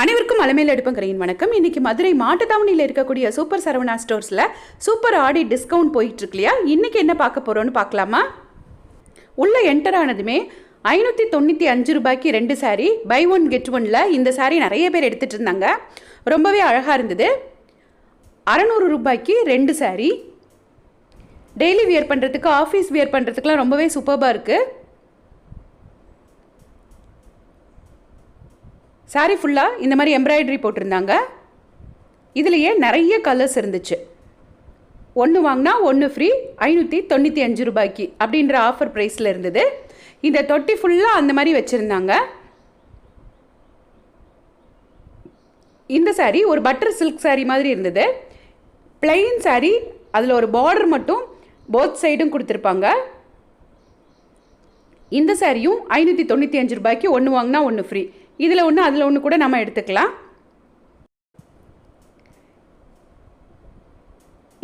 அனைவருக்கும் அலமையில் எடுப்பங்கரையின் வணக்கம். இன்னைக்கு மதுரை மாட்டுத்தாவணியில் இருக்கக்கூடிய சூப்பர் சரவணா ஸ்டோர்ஸில் சூப்பர் ஆடி டிஸ்கவுண்ட் போயிட்டு இருக்கு இல்லையா இன்னைக்கு என்ன பார்க்க போறோம்னு பார்க்கலாமா? உள்ள என்டர் ஆனதுமே ஐநூற்றி தொண்ணூற்றி அஞ்சு ரூபாய்க்கு ரெண்டு சாரீ பை ஒன் கெட் ஒன்ல இந்த சாரீ நிறைய பேர் எடுத்துட்டு இருந்தாங்க. ரொம்பவே அழகாக இருந்தது. அறநூறு ரூபாய்க்கு ரெண்டு சாரீ டெய்லி வியர் பண்ணுறதுக்கு ஆஃபீஸ் வியர் பண்ணுறதுக்குலாம் ரொம்பவே சூப்பராக இருக்குது சாரீ ஃபுல்லாக இந்த மாதிரி எம்ப்ராய்டரி போட்டிருந்தாங்க. இதுலேயே நிறைய கலர்ஸ் இருந்துச்சு. ஒன்று வாங்கினா ஒன்று ஃப்ரீ ஐநூற்றி தொண்ணூற்றி அஞ்சு ரூபாய்க்கு அப்படின்ற ஆஃபர் ப்ரைஸில் இருந்தது. இந்த தொட்டி ஃபுல்லாக அந்த மாதிரி வச்சுருந்தாங்க. இந்த சாரீ ஒரு பட்டர் சில்க் சாரீ மாதிரி இருந்தது. Plain சாரீ அதில் ஒரு பார்டர் மட்டும் போத் சைடும் கொடுத்துருப்பாங்க. இந்த சாரியும் ஐநூற்றி தொண்ணூற்றி அஞ்சு ரூபாய்க்கு ஒன்று வாங்கினா ஒன்று ஃப்ரீ இதில் ஒன்று அதில் ஒன்று கூட நம்ம எடுத்துக்கலாம்.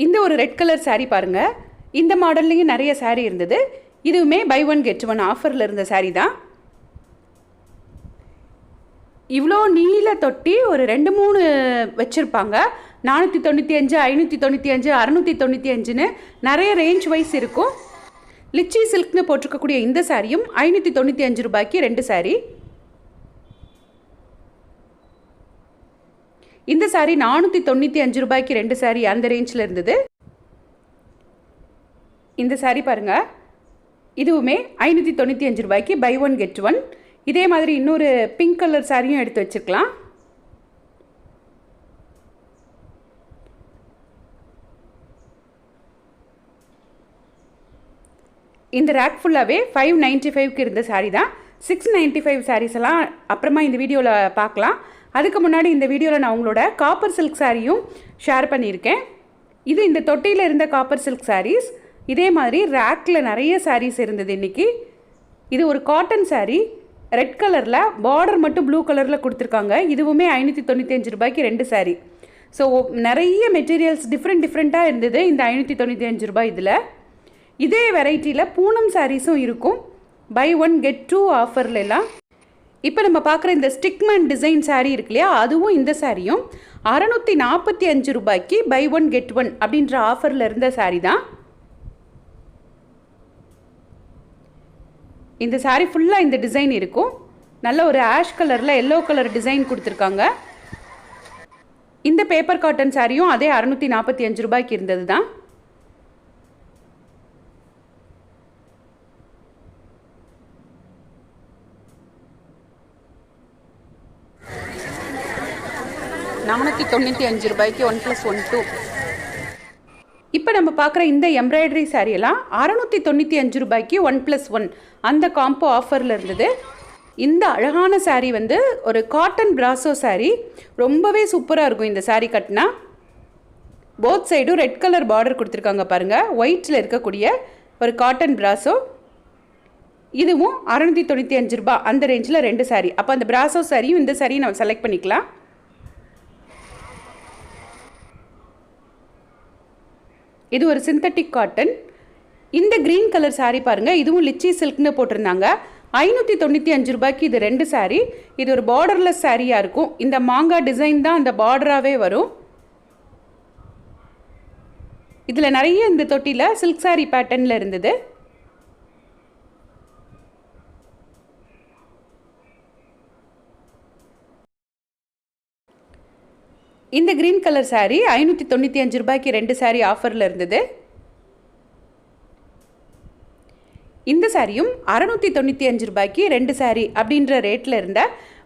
இந்த ஒரு ரெட் கலர் சாரீ பாருங்கள் இந்த மாடல்லையும் நிறைய சாரீ இருந்தது. இதுவுமே பை ஒன் கெட் ஒன் ஆஃபரில் இருந்த சாரீ தான். இவ்வளோ நீல தொட்டி ஒரு ரெண்டு மூணு வச்சுருப்பாங்க. நானூற்றி தொண்ணூற்றி அஞ்சு ஐநூற்றி தொண்ணூற்றி அஞ்சு அறநூற்றி தொண்ணூற்றி அஞ்சுன்னு நிறைய ரேஞ்ச் வைஸ் இருக்கும். லிச்சி சில்க்னு போட்டிருக்கக்கூடிய இந்த சாரியும் ஐநூற்றி தொண்ணூற்றி அஞ்சு ரூபாய்க்கு ரெண்டு சாரீ இந்த சாரி நானூற்றி தொண்ணூற்றி அஞ்சு ரூபாய்க்கு ரெண்டு சாரி அந்த ரேஞ்சில் இருந்தது. இந்த சாரி பாருங்க. இதுவுமே ஐநூற்றி தொண்ணூற்றி அஞ்சு ரூபாய்க்கு பை ஒன் கெட் ஒன் இதே மாதிரி இன்னொரு பிங்க் கலர் சாரியும் எடுத்து வச்சுக்கலாம் இந்த ரேக் ஃபுல்லாகவே ஃபைவ் நைன்ட்டி ஃபைவ்க்கு இருந்த சாரீ தான். சிக்ஸ் நைன்ட்டி ஃபைவ் சாரீஸ் எல்லாம் அப்புறமா இந்த வீடியோவில் பார்க்கலாம். அதுக்கு முன்னாடி இந்த வீடியோவில் நான் உங்களோட காப்பர் சில்க் சாரியும் ஷேர் பண்ணியிருக்கேன். இது இந்த தொட்டியில் இருந்த காப்பர் சில்க் சாரீஸ் இதே மாதிரி ரேக்கில் நிறைய சாரீஸ் இருந்தது இன்றைக்கி இது ஒரு காட்டன் சாரீ ரெட் கலரில் பார்டர் மட்டும் ப்ளூ கலரில் கொடுத்துருக்காங்க. இதுவுமே ஐநூற்றி தொண்ணூற்றி அஞ்சு ரூபாய்க்கு ரெண்டு சாரீ ஸோ நிறைய மெட்டீரியல்ஸ் டிஃப்ரெண்ட் டிஃப்ரெண்ட்டாக இருந்தது இந்த ஐநூற்றி தொண்ணூற்றி அஞ்சு ரூபாய் இதில். இதே வெரைட்டியில் பூனம் சாரீஸும் இருக்கும். பை ஒன் கெட் டூ ஆஃபர்லாம் இப்போ நம்ம பார்க்குற இந்த ஸ்டிக்மேன் டிசைன் சாரீ இருக்கு இல்லையா அதுவும் இந்த சாரியும் அறநூற்றி நாற்பத்தி அஞ்சு ரூபாய்க்கு பை ஒன் கெட் ஒன் அப்படின்ற ஆஃபரில் இருந்த சாரீ தான். இந்த சாரீ ஃபுல்லாக இந்த டிசைன் இருக்கும். நல்ல ஒரு ஆஷ் கலரில் எல்லோ கலர் டிசைன் கொடுத்துருக்காங்க. இந்த பேப்பர் காட்டன் சாரியும் அதே அறநூற்றி நாற்பத்தி அஞ்சு ரூபாய்க்கு இருந்தது தான். நானூற்றி தொண்ணூற்றி அஞ்சு ரூபாய்க்கு ஒன் ப்ளஸ் ஒன் டூ இப்போ நம்ம பார்க்குற இந்த எம்ப்ராய்டரி சாரியெல்லாம் அறநூற்றி தொண்ணூற்றி அஞ்சு ரூபாய்க்கு ஒன் ப்ளஸ் ஒன் அந்த காம்போ ஆஃபரில் இருந்தது. இந்த அழகான சாரீ வந்து ஒரு காட்டன் பிராசோ சாரீ ரொம்பவே சூப்பராக இருக்கும் இந்த சாரீ கட்டினா. போத் சைடும் ரெட் கலர் பார்டர் கொடுத்துருக்காங்க பாருங்கள் ஒயிட்டில் இருக்கக்கூடிய ஒரு காட்டன் பிராசோ இதுவும் அறநூற்றி தொண்ணூற்றி அஞ்சு ரூபா அந்த ரேஞ்சில் ரெண்டு சாரீ அப்போ அந்த பிராசோ சாரியும் இந்த சாரியும் நம்ம செலக்ட் பண்ணிக்கலாம். இது ஒரு சிந்தட்டிக் காட்டன் இந்த க்ரீன் கலர் சாரீ பாருங்கள் இதுவும் லிச்சி சில்க்னு போட்டிருந்தாங்க. ஐநூற்றி தொண்ணூற்றி அஞ்சு ரூபாய்க்கு இது ரெண்டு சாரீ இது ஒரு பார்டர்லெஸ் சாரியாக இருக்கும். இந்த மாங்காய் டிசைன் தான் அந்த பார்டராகவே வரும். இதில் நிறைய இந்த தொட்டியில் சில்க் saree பேட்டர்னில் இருந்தது. இந்த க்ரீன் கலர் சாரீ ஐநூற்றி தொண்ணூற்றி அஞ்சு ரூபாய்க்கு ரெண்டு சாரீ ஆஃபரில் இருந்தது. இந்த சாரியும் அறநூற்றி தொண்ணூற்றி அஞ்சு ரூபாய்க்கு ரெண்டு சாரீ அப்படின்ற ரேட்டில் இருந்த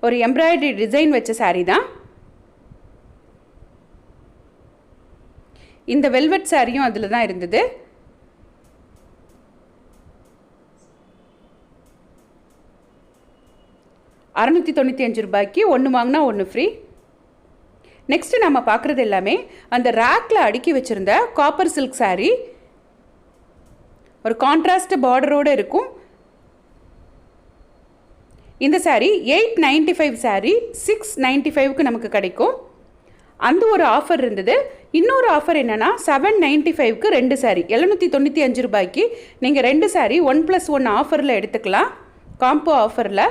ஒரு எம்ப்ராய்டரி டிசைன் வச்ச சாரீ தான். இந்த வெல்வெட் சாரியும் அதில் தான் இருந்தது. அறநூற்றி தொண்ணூற்றி அஞ்சு ரூபாய்க்கு ஒன்று வாங்கினா ஒன்று ஃப்ரீ நெக்ஸ்ட்டு நம்ம பார்க்குறது எல்லாமே அந்த ரேக்கில் அடுக்கி வச்சுருந்த காப்பர் சில்க் saree. ஒரு கான்ட்ராஸ்ட் பார்டரோடு இருக்கும். இந்த saree eight ninety five saree six ninety ஃபைவ்க்கு நமக்கு கிடைக்கும். அந்த ஒரு ஆஃபர் இருந்தது. இன்னொரு ஆஃபர் என்னென்னா செவன் நைன்ட்டி ஃபைவ்க்கு ரெண்டு saree. எழுநூற்றி தொண்ணூற்றி அஞ்சு ரூபாய்க்கு நீங்கள் ரெண்டு saree ஒன் ப்ளஸ் ஒன் ஆஃபரில் எடுத்துக்கலாம். காம்போ ஆஃபரில்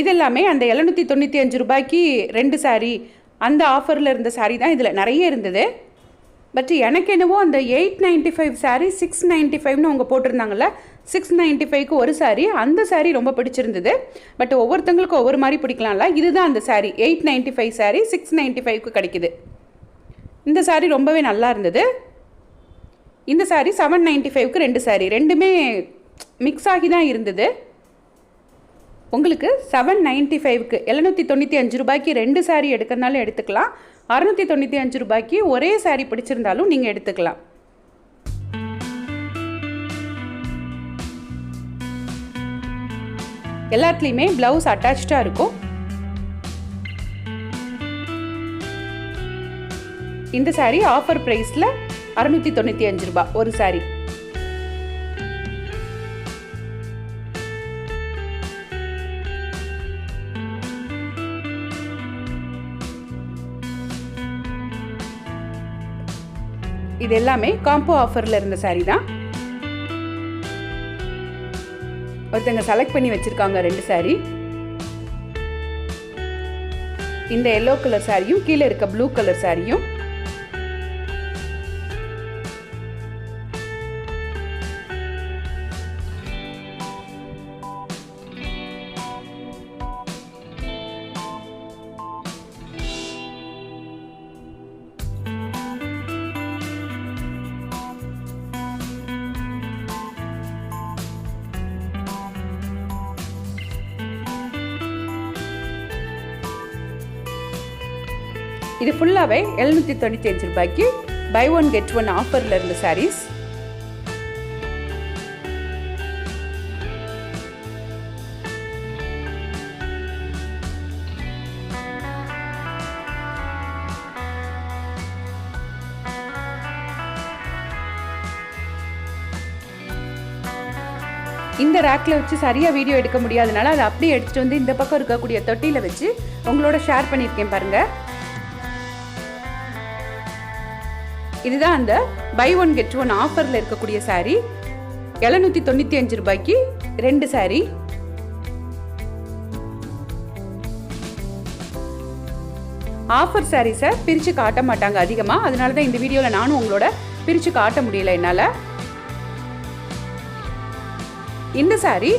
இதெல்லாமே அந்த எழுநூற்றி தொண்ணூற்றி அஞ்சு ரூபாய்க்கு ரெண்டு saree. அந்த ஆஃபரில் இருந்த saree தான் இதில் நிறைய இருந்தது. பட் எனக்கு என்னவோ அந்த eight ninety five sari six ninety ஃபைவ்னு அவங்க போட்டிருந்தாங்கல்ல சிக்ஸ் நைன்ட்டி ஃபைவ்க்கு ஒரு சாரீ அந்த saree ரொம்ப பிடிச்சிருந்தது. பட் ஒவ்வொருத்தங்களுக்கும் ஒவ்வொரு மாதிரி பிடிக்கலாம்ல இதுதான் அந்த sari eight ninety five sari six ninety ஃபைவ்க்கு கிடைக்குது. இந்த சாரீ ரொம்பவே நல்லா இருந்தது. இந்த சாரீ செவன் நைன்ட்டி ஃபைவ்க்கு ரெண்டு சாரீ ரெண்டுமே மிக்ஸ் ஆகி தான் இருந்தது. உங்களுக்கு செவன் நைன்ட்டி ஃபைவ்க்கு எழுநூற்றி தொண்ணூற்றி அஞ்சு ரூபாய்க்கு ரெண்டு சாரீ எடுக்கிறனாலும் எடுத்துக்கலாம். அறநூற்றி தொண்ணூற்றி அஞ்சு ரூபாய்க்கு ஒரே சாரீ பிடிச்சிருந்தாலும் நீங்கள் எடுத்துக்கலாம். எல்லாத்துலேயுமே ப்ளவுஸ் அட்டாச்சாக இருக்கும். இந்த சாரீ ஆஃபர் ப்ரைஸில் அறநூற்றி தொண்ணூற்றி அஞ்சு ரூபாய் ஒரு சாரீ இது எல்லாமே காம்போ ஆஃபரில் இருந்த சாரீ தான். ஒருத்தங்க செலக்ட் பண்ணி வச்சுருக்காங்க ரெண்டு சாரீ இந்த எல்லோ கலர் சாரியும் கீழே இருக்க ப்ளூ கலர் சாரியும் இது ஃபுல்லாகவே எழுநூற்றி தொண்ணூற்றி அஞ்சு ரூபாய்க்கு பை ஒன் கெட் ஒன் ஆஃபரில் இருந்த சாரீஸ் இந்த ரேக்கில் வச்சு சரியாக வீடியோ எடுக்க முடியாதனால அதை அப்படியே எடுத்துகிட்டு வந்து இந்த பக்கம் இருக்கக்கூடிய தொட்டியில் வச்சு உங்களோட ஷேர் பண்ணியிருக்கேன் பாருங்கள் இதுதான் அந்த பை ஒன் கெட் ஒன் ஆஃபரில் இருக்கக்கூடிய சாரீ எழுநூற்றி தொண்ணூற்றி அஞ்சு ரூபாய்க்கு ரெண்டு saree. ஆஃபர் சாரீஸை பிரித்து காட்ட மாட்டாங்க அதிகமாக அதனால தான் இந்த வீடியோவில் நானும் உங்களோட பிரித்து காட்ட முடியல என்னால். இந்த saree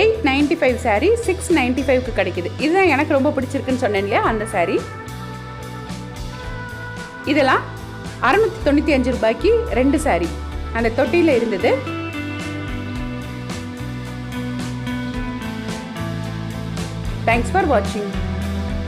eight ninety five saree six ninety ஃபைவ்க்கு கிடைக்குது. இதுதான் எனக்கு ரொம்ப பிடிச்சிருக்குன்னு சொன்னேன் இல்லையா? அந்த saree. இதெல்லாம் அறநூற்றி தொண்ணூற்றி அஞ்சு ரூபாய்க்கு ரெண்டு saree. அந்த தொட்டியில் இருந்தது தேங்க்ஸ் ஃபார் வாட்சிங்